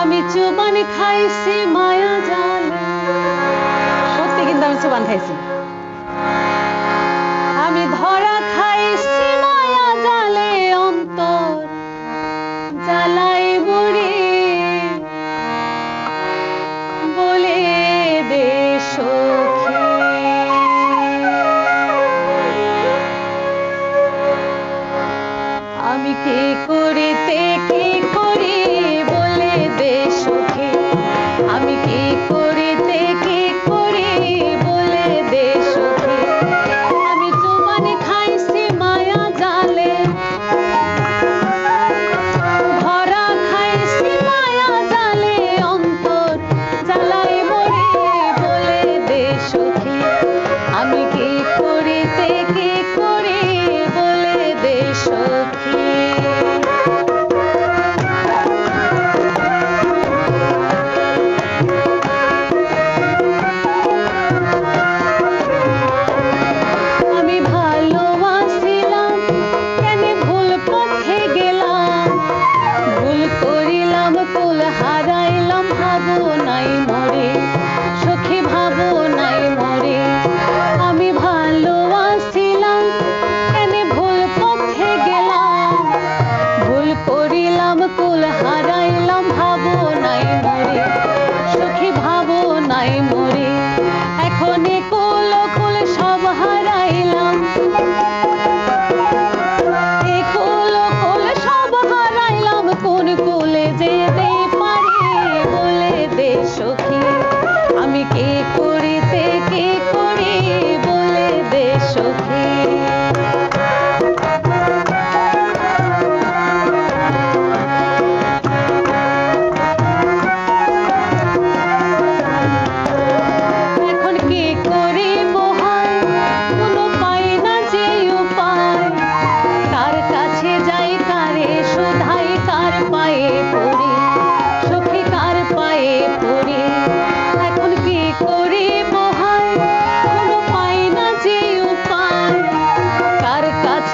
আমি চুবান খাইছি মায়া জাল সত্যি কিন্তু আমি চুবান খাইছি।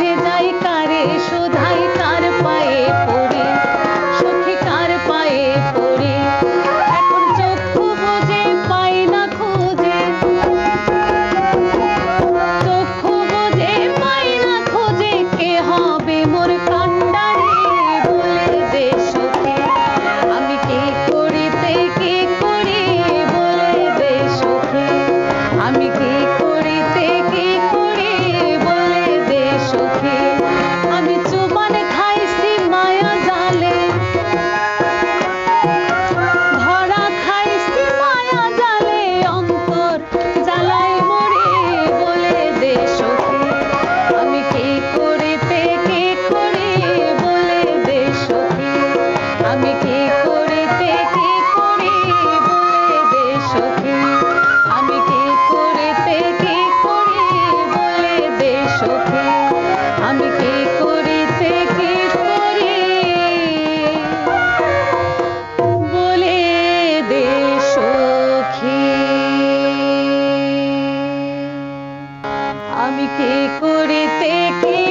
সে নাই সুখে আমি চুমান খাইছি মায়া জালে। ধরা খাইছি মায়া জালে, অন্তর জ্বালাই মরে বলে দে সুখে। আমি কে করে পে কে করে বলে দে সুখে। আমি কে করে পে কে করে বলে দে সুখে। আমি কে করে পে কে করে বলে দে সুখে। আমি কে করিতে কি